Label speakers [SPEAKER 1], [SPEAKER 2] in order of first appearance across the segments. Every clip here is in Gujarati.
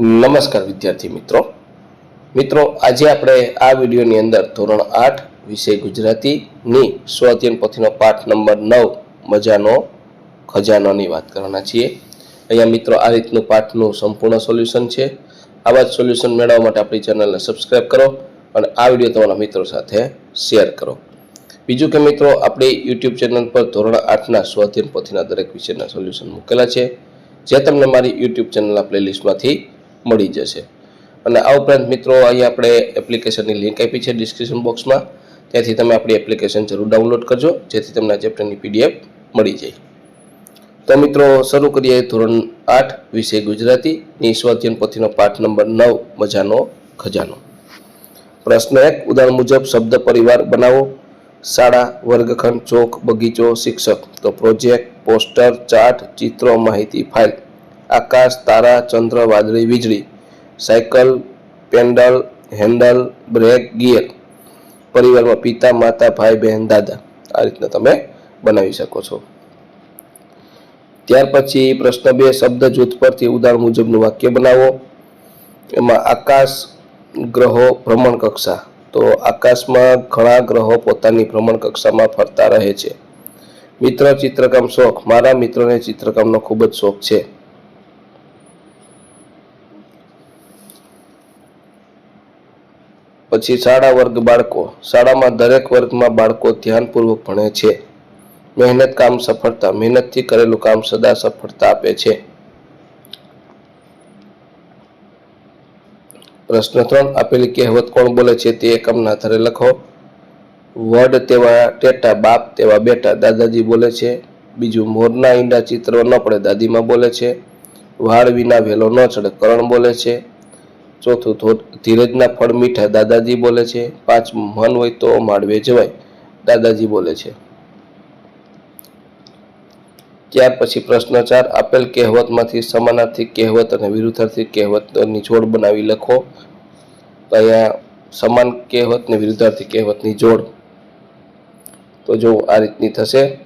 [SPEAKER 1] નમસ્કાર વિદ્યાર્થી મિત્રો. મિત્રો, આજે આપણે આ વિડીયોની અંદર ધોરણ આઠ વિષય ગુજરાતીની સ્વાધ્યન પોથીનો પાઠ નંબર નવ મજાનો ખજાનોની વાત કરવાના છીએ. અહીંયા મિત્રો, આ રીતનું પાઠનું સંપૂર્ણ સોલ્યુશન છે. આવા જ સોલ્યુશન મેળવવા માટે આપણી ચેનલને સબસ્ક્રાઈબ કરો અને આ વીડિયો તમારા મિત્રો સાથે શેર કરો. બીજું કે મિત્રો, આપણી યુટ્યુબ ચેનલ પર ધોરણ આઠના સ્વાધ્યન પોથીના દરેક વિષયના સોલ્યુશન મૂકેલા છે. જે તમને મારી યુટ્યુબ ચેનલના પ્લેલિસ્ટમાંથી મળી જશે. અને આ ઉપરાંત મિત્રો, અહીં આપણે એપ્લિકેશનની લિંક આપી છે ડિસ્ક્રિપ્શન બોક્સમાં ત્યાંથી તમે આપણી એપ્લિકેશન જરૂર ડાઉનલોડ કરજો, જેથી તમને આ ચેપ્ટરની પીડીએફ મળી જાય. તો મિત્રો, શરૂ કરીએ ધોરણ આઠ, વિષય ગુજરાતીની સ્વાધ્યન પોથીનો પાઠ નંબર નવ, મજાનો ખજાનો. પ્રશ્ન એક, ઉદાહરણ મુજબ શબ્દ પરિવાર બનાવો. શાળા, વર્ગખંડ, ચોક, બગીચો, શિક્ષક. તો પ્રોજેક્ટ પોસ્ટર ચાર્ટ ચિત્રો, માહિતી ફાઇલ આકાશ, તારા, ચંદ્ર, વાદળી, વીજળી, cycle, pedal, handle, brake, gear, પરિવારમાં પિતા, માતા, ભાઈ, બહેન, દાદા, આ રીતના તમે બનાવી શકો છો. ત્યાર પછી પ્રશ્ન બે, શબ્દ જૂથ પરથી ઉદાહરણ મુજબનું વાક્ય બનાવો. એમાં આકાશ ગ્રહો ભ્રમણ કક્ષા. તો આકાશમાં ઘણા ગ્રહો પોતાની ભ્રમણ કક્ષામાં ફરતા રહે છે. મિત્ર, ચિત્રકામ શોખ. મારા મિત્રને ચિત્રકામનો ખૂબ જ શોખ છે. પછી શાળા વર્ગ બાળકો, શાળામાં દરેક વર્ગમાં બાળકો ધ્યાનપૂર્વક ભણે છે. મહેનત કામ સફળતા, મહેનતથી કરેલું કામ સદા સફળતા આપે છે. પ્રશ્ન ત્રણ, આપેલી કહેવત કોણ બોલે છે તે એકમના આધારે લખો. વડ તેવા ટેટા, બાપ તેવા બેટા, દાદાજી બોલે છે. બીજું, મોરના ઈંડા ચિત્ર ન પડે, દાદીમાં બોલે છે. વાળ વિના વેલો ન ચડે, કરણ બોલે છે. ચોથું ધો- ધીરજના ફળ મીઠા દાદાજી બોલે છે. પાંચમું મન હોય તો માળવે જવાય, દાદાજી બોલે છે. ત્યાર પછી પ્રશ્ન ચાર આપેલ કહેવતમાંથી સમાનાર્થી કહેવત અને વિરુદ્ધાર્થી કહેવતની જોડ બનાવી લખો. તો અહીંયા સમાન કહેવત ને વિરુદ્ધાર્થી કહેવતની જોડ. તો જો આ રીતની થશે.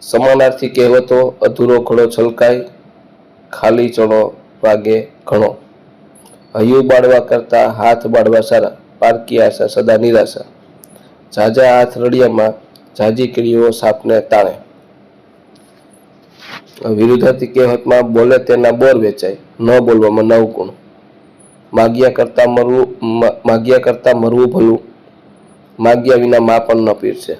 [SPEAKER 1] સમાનાર્થી કહેવતો અધૂરો ઘડો છલકાય, ખાલી ચણો વાગે ઘણો. હૈયું બાળવા કરતા હાથ બાળવા સારા, પારકી આશા, સદા નિરાશા. ઝાઝા હાથ રડિયામાં ઝાઝી કીડીઓ સાપને તાણે. વિરુદ્ધાર્થી કહેવતમાં બોલે તેના બોર વેચાય, ન બોલવામાં નવ ગુણ. માગ્યા કરતા મરવું માગ્યા કરતા મરવું ભલું. માગ્યા વિના મા પણ ન પીરશે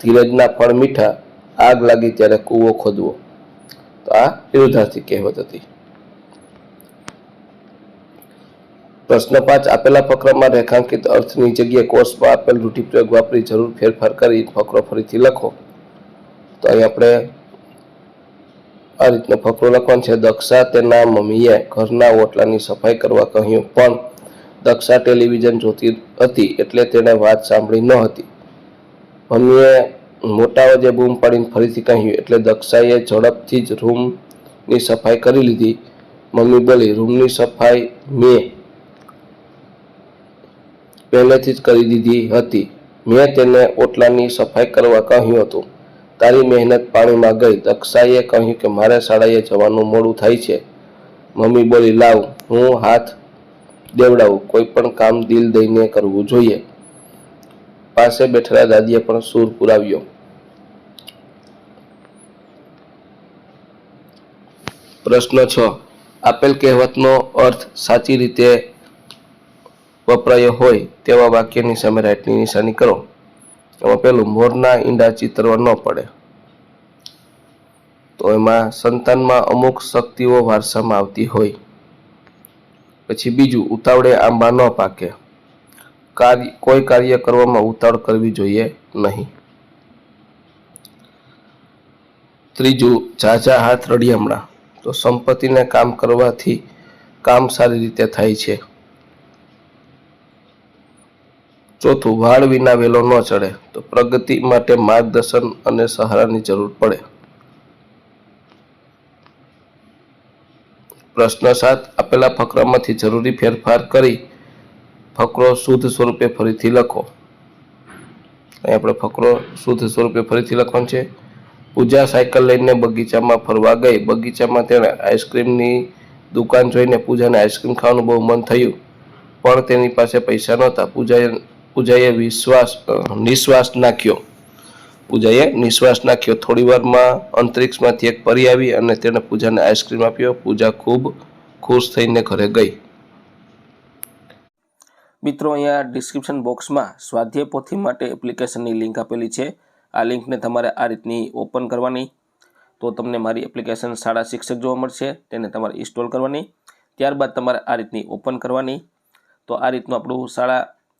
[SPEAKER 1] ધીરજના ફળ મીઠા, આગ લાગી ત્યારે કૂવો ખોદવો. તો આ વિરુદ્ધાર્થી કહેવત હતી. પ્રશ્ન પાંચ, આપેલા ફકરામાં રેખાંકિત અર્થની જગ્યાએ કોર્સમાં આપેલ રૂઢિપ્રયોગ વાપરી જરૂર ફેરફાર કરી ફકરો ફરીથી લખો. તો અહીં આપણે આ રીતનો ફકરો લખવાનો છે. દક્ષા તેના મમ્મીએ ઘરના ઓટલાની સફાઈ કરવા કહ્યું, પણ દક્ષા ટેલિવિઝન જોતી હતી એટલે તેણે વાત સાંભળી ન હતી. મમ્મીએ મોટા વજે બૂમ પાડીને ફરીથી કહ્યું, એટલે દક્ષાએ ઝડપથી જ રૂમની સફાઈ કરી લીધી. મમ્મી બોલી, રૂમની સફાઈ મેં પહેલેથી જ કરી દીધી હતી. મેં તેને ઓટલાની સફાઈ કરવા કહ્યું હતું. તારી મહેનત પાણીમાં ગઈ દક્ષાએ કહ્યું કે મારે શાળાએ જવાનું મોડું થાય છે. મમ્મી બોલી, લાવ, હું હાથ દેવડાવું. કોઈ પણ કામ દિલ દઈને કરવું જોઈએ. પાસે બેઠેલા દાદીએ પણ સૂર પુરાવ્યો. પ્રશ્ન છ. આપેલ કહેવતનો અર્થ સાચી રીતે વપરાયો હોય તેવા વાક્યની સામે રાઈટની નિશાની કરો. એમાં પહેલું, મોરના ઈંડા ચિતરવા ન પડે. તો એમાં સંતાનમાં અમુક શક્તિઓ વારસામાં આવતી હોય. પછી બીજું, ઉતાવળે આંબા ન પાકે. કાર્ય, કોઈ કાર્ય કરવામાં ઉતાવળ કરવી જોઈએ નહીં. ત્રીજું, ઝાઝા હાથ રડિયામણા તો સંપત્તિને કામ કરવાથી કામ સારી રીતે થાય છે. ચોથું, વાળ વિના વેલો ન ચડે, તો પ્રગતિ માટે માર્ગદર્શન અને સહારાની જરૂર પડે. પ્રશ્ન સાત, આપેલા ફકરામાંથી જરૂરી ફેરફાર કરી ફકરો શુદ્ધ સ્વરૂપે ફરીથી લખો. અહીં આપણે ફકરો શુદ્ધ સ્વરૂપે ફરીથી લખવાનો છે. પૂજા સાયકલ લઈને બગીચામાં ફરવા ગઈ. બગીચામાં તેણે આઈસ્ક્રીમની દુકાન જોઈને પૂજાને આઈસ્ક્રીમ ખાવાનું બહુ મન થયું, પણ તેની પાસે પૈસા નહોતા. પૂજાએ પૂજાએ વિશ્વાસ નિશ્વાસ નાખ્યો. પૂજાએ નિશ્વાસ નાખ્યો. થોડી વારમાં અંતરિક્ષમાંથી એક પરી આવી અને તેણે પૂજાને આઈસ્ક્રીમ આપ્યો. પૂજા ખૂબ ખુશ થઈને ઘરે ગઈ. મિત્રો, અહીંયા ડિસ્ક્રિપ્શન બોક્સમાં સ્વાધ્યાય પોથી માટે એપ્લિકેશનની લિંક આપેલી છે. આ લિંકને તમારે આ રીતની ઓપન કરવાની. તો તમને મારી એપ્લિકેશન શાળા શિક્ષક જોવા મળશે. તેને તમારે ઇન્સ્ટોલ કરવાની. ત્યારબાદ તમારે આ રીતની ઓપન કરવાની. તો આ રીતનું આપણું શાળા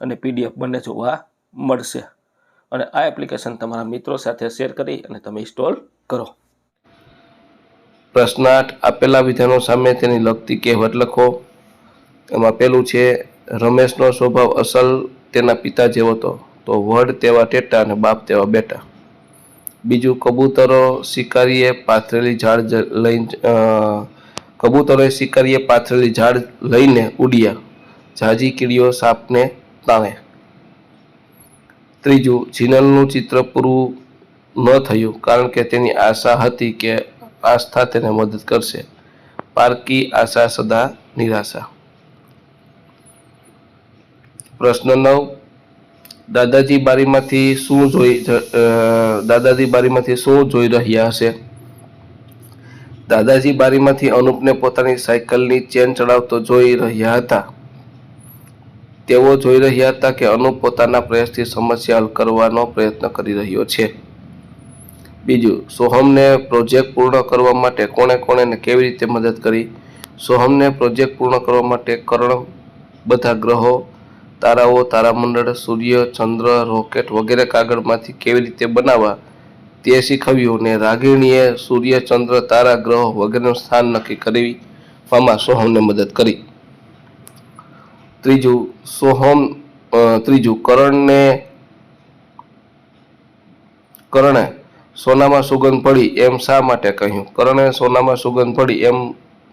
[SPEAKER 1] અને પીડીએફ બંને જોવા મળશે. અને આ એપ્લિકેશન તમારા મિત્રો સાથે શેર કરી અને તમે ઇન્સ્ટોલ કરો. પ્રશ્ન આઠ, આપેલા વિધાનો સામે તેની લગતી કહેવત લખો. એમાં પેલું છે, રમેશનો સ્વભાવ અસલ તેના પિતા જેવો હતો, તો વડ તેવા ટેટા અને બાપ તેવા બેટા. બીજું, કબૂતરો શિકારીએ પાથરેલી ઝાડ લઈને કબૂતરોએ શિકારીએ પાથરેલી ઝાડ લઈને ઉડ્યા. ઝાજી કીડીઓ સાપને તાણે ત્રીજું, જીનલનું ચિત્ર પૂરું ન થયું કારણ કે તેની આશા હતી કે આસ્થા તેને મદદ કરશે. પારકી આશા સદા નિરાશા. પ્રશ્ન નવ, દાદાજી બારીમાંથી શું જોઈ દાદાજી બારીમાંથી શું જોઈ રહ્યા હશે? દાદાજી બારીમાંથી અનુપને પોતાની સાયકલની ચેન ચડાવતો જોઈ રહ્યા હતા. તેઓ જોઈ રહ્યા હતા કે અનુપ પોતાના પ્રયાસથી સમસ્યા હલ કરવાનો પ્રયત્ન કરી રહ્યો છે. બીજું, સોહમને પ્રોજેક્ટ પૂર્ણ કરવા માટે કોણે કોણે કેવી રીતે મદદ કરી? સોહમને પ્રોજેક્ટ પૂર્ણ કરવા માટે કરણ, બધા ગ્રહો, તારાઓ, તારામંડળ, સૂર્ય, ચંદ્ર, રોકેટ વગેરે કાગળમાંથી કેવી રીતે બનાવવા તે શીખવ્યું ને રાગિણીએ સૂર્ય, ચંદ્ર, તારા, ગ્રહો વગેરેનું સ્થાન નક્કી કરવામાં સોહમને મદદ કરી. ત્રીજું સોહમ ત્રીજું કરણને, કરણે સોનામાં સુગંધ પડી એમ શા માટે કહ્યું? કરણે સોનામાં સુગંધ પડી એમ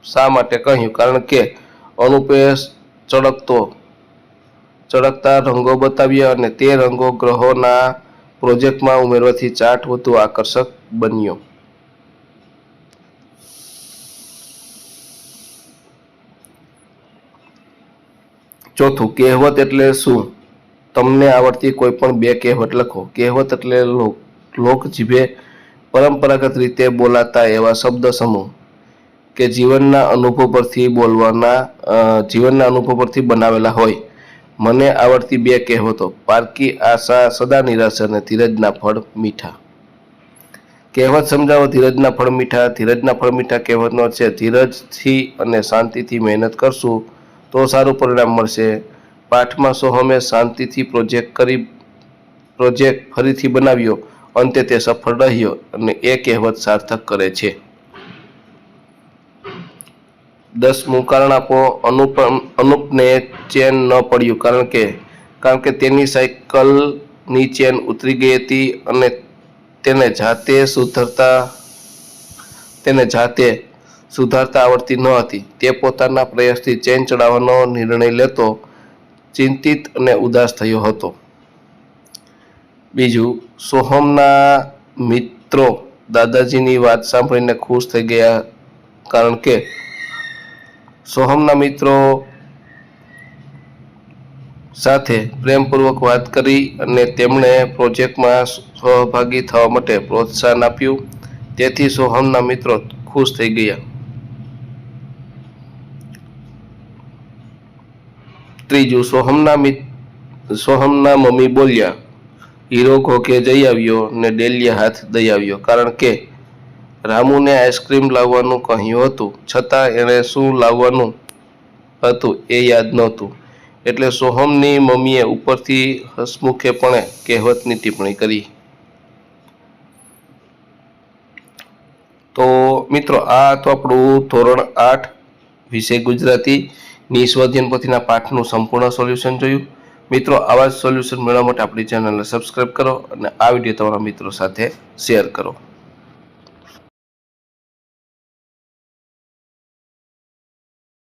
[SPEAKER 1] શા માટે કહ્યું? કારણ કે અનુપે ચળકતો ચળકતા રંગો બતાવ્યા અને તે રંગો ગ્રહોના પ્રોજેક્ટમાં ઉમેરવાથી ચાર્ટ વધુ આકર્ષક બન્યો. ચોથું કહેવત એટલે શું? તમને આવડતી કોઈ પણ બે કહેવત લખો. કહેવત એટલે લોક જીભે પરંપરાગત રીતે બોલાતા એવા શબ્દ સમૂહ કે જીવનના અનુભવ પરથી બોલવાના જીવનના અનુભવ પરથી બનાવેલા હોય. મને આવડતી બે કહેવતો, પારકી આશા, સદા નિરાશ અને ધીરજના ફળ મીઠા. કહેવત સમજાવો, ધીરજના ફળ મીઠા. ધીરજના ફળ મીઠા કહેવતનો છે, ધીરજથી અને શાંતિથી મહેનત કરશું તો સારું પરિણામ મળશે. પાઠમાં સોહમે શાંતિથી પ્રોજેક્ટ કરી પ્રોજેક્ટ ફરીથી બનાવ્યો? અંતે તે સફળ રહ્યો અને એ કહેવત સાર્થક કરે છે. દસમું કારણ આપો અનુપ અનુપને ચેન ન પડ્યું કારણ કે કારણ કે તેની સાયકલની ચેન ઉતરી ગઈ હતી અને તેને જાતે સુધરતા, તેને જાતે સુધારતા આવડતી ન હતી. તે પોતાના પ્રયાસથી ચેન ચડાવવાનો નિર્ણય લેતો ચિંતિત અને ઉદાસ થયો હતો. બીજું, સોહમના મિત્રો દાદાજીની વાત સાંભળીને ખુશ થઈ ગયા કારણ કે સોહમના મિત્રો સાથે પ્રેમપૂર્વક વાત કરી અને તેમણે પ્રોજેક્ટમાં સહભાગી થવા માટે પ્રોત્સાહન આપ્યું. તેથી સોહમના મિત્રો ખુશ થઈ ગયા. ત્રીજું સોહમના સોહમના મમ્મી બોલ્યા, હીરો ખોખે જઈ આવ્યો ને ડેલીએ હાથ દઈ આવ્યો. કારણ કે રામુને આઈસ્ક્રીમ લાવવાનું કહ્યું હતું. છતાં એણે શું લાવવાનું હતું એ યાદ નહોતું. એટલે સોહમની મમ્મીએ ઉપરથી હસમુખેપણે કહેવતની ટિપ્પણી કરી. તો મિત્રો, આ હતું આપણું ધોરણ આઠ વિષય ગુજરાતીની સ્વાધ્યાયન પોથીના પાઠનું સંપૂર્ણ સોલ્યુશન જોયું. મિત્રો, આવા સોલ્યુશન મેળવવા માટે આપણી ચેનલને સબસ્ક્રાઈબ કરો અને આ વીડિયો તમારા મિત્રો સાથે શેર કરો.